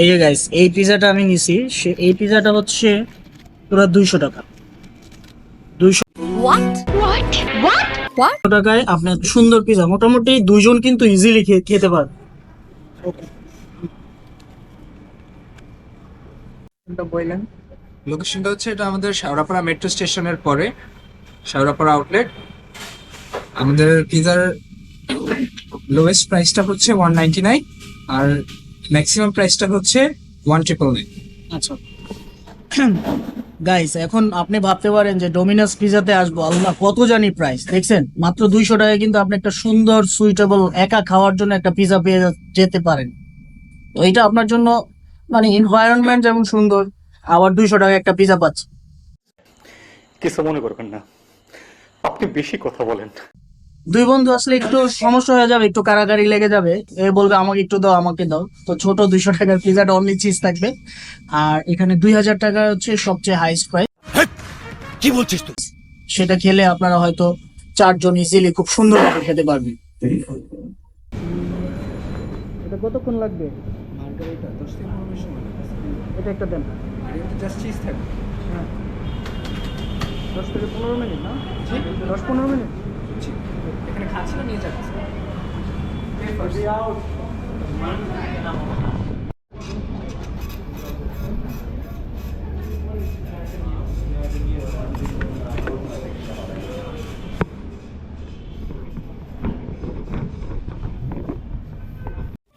এই যে গাইস এই পিজাটা আমি নিছি সে এই পিজাটা হচ্ছে পুরো দুইশো টাকা। দুইশো? টাকায় আপনার সুন্দর পিজা মোটামুটি দুইজন কিন্তু ইজিলি খেতে পারবে। বললেন? লোকেশনটা হচ্ছে এটা আমাদের শাওরাপাড়া মেট্রো স্টেশনের পরে শাওরাপাড়া আউটলেট আমাদের পিজার লোয়েস্ট প্রাইসটা হচ্ছে ওয়ান নাইনটি নাইন আর ম্যাক্সিমাম প্রাইসটা হচ্ছে ওয়ান ট্রিপল নাইন আচ্ছা। গাইস এখন আপনি ভাবতে পারেন যে ডোমিনাস পিজাতে আসব। আল্লাহ কত জানি প্রাইস দেখছেন? মাত্র দুইশো টাকায় কিন্তু আপনি একটা সুন্দর সুইটেবল একা খাওয়ার জন্য একটা পিজা পেয়ে যেতে পারেন। তো এটা আপনার জন্য মানে এনভায়রনমেন্ট যেমন সুন্দর আবার দুইশো টাকায় একটা পিজা পাচ্ছে কিছু মনে করবেন না। আপনি বেশি কথা বলেন। দুই বন্ধু আসলে একটু সমস্যা হয়ে যাবে একটু কারাগারি লেগে যাবে। এ বলবে আমাকে একটু দাও আমাকে দাও। তো ছোট দুইশো টাকার পিজাটা অনলি চিজ থাকবে। আর এখানে দুই হাজার টাকা হচ্ছে সবচেয়ে হাইস্ট প্রাইস কি বলছিস তুই? সেটা খেলে আপনারা হয়তো চারজন ইজিলি খুব সুন্দরভাবে খেতে পারবেন। এটা কতক্ষণ লাগবে? মার্গারিটা দশ থেকে পনেরো সময় এটা একটা দেন। আর জাস্ট চিজ থাকবে। দশ থেকে পনেরো মিনিট না? দশ পনেরো মিনিট? জি। এখানে খাচ্ছি না নিয়ে যাচ্ছে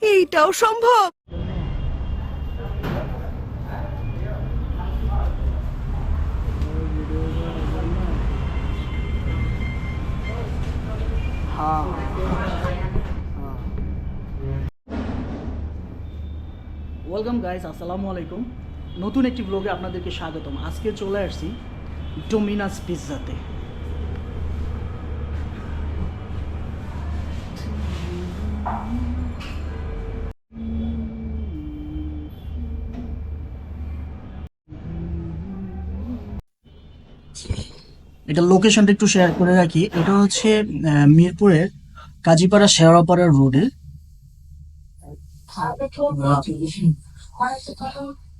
এইটাও সম্ভব ওয়েলকাম গাইস আসসালামু আলাইকুম নতুন একটি ব্লগে আপনাদেরকে স্বাগতম। আজকে চলে আসছি ডোমিনাস পিৎজাতে এটা লোকেশনটা একটু শেয়ার করে রাখি। এটা হচ্ছে মিরপুরের কাজীপাড়া শেওড়াপাড়া রোডে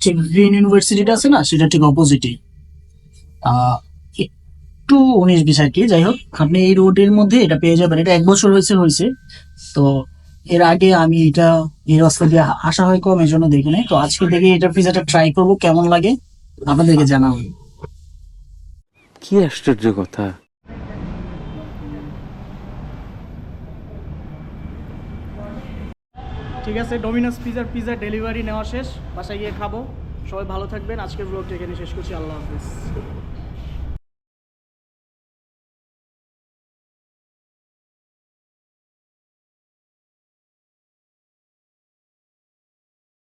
ঠিক গ্রিন ইউনিভার্সিটিটা আছে না, সেটা ঠিক অপোজিটেই একটু উনিশ বিশ আর কি, যাই হোক, আপনি এই রোডের মধ্যে এটা পেয়ে যাবেন। এটা এক বছর হয়েছে হয়েছে। তো এর আগে আমি এটা, এই রাস্তা দিয়ে আসা হয় কম এই জন্য দেখি নাই। তো আজকে থেকে এটা পিজাটা ট্রাই করব, কেমন লাগে, আপনাদেরকে জানাব। কি আশ্চর্য কথা। ঠিক আছে ডোমিনোস পিজার পিজা ডেলিভারি নেওয়া শেষ, বাসায় গিয়ে খাব। সবাই ভালো থাকবেন, আজকের ব্লগটা এখানে শেষ করছি, আল্লাহ হাফিজ।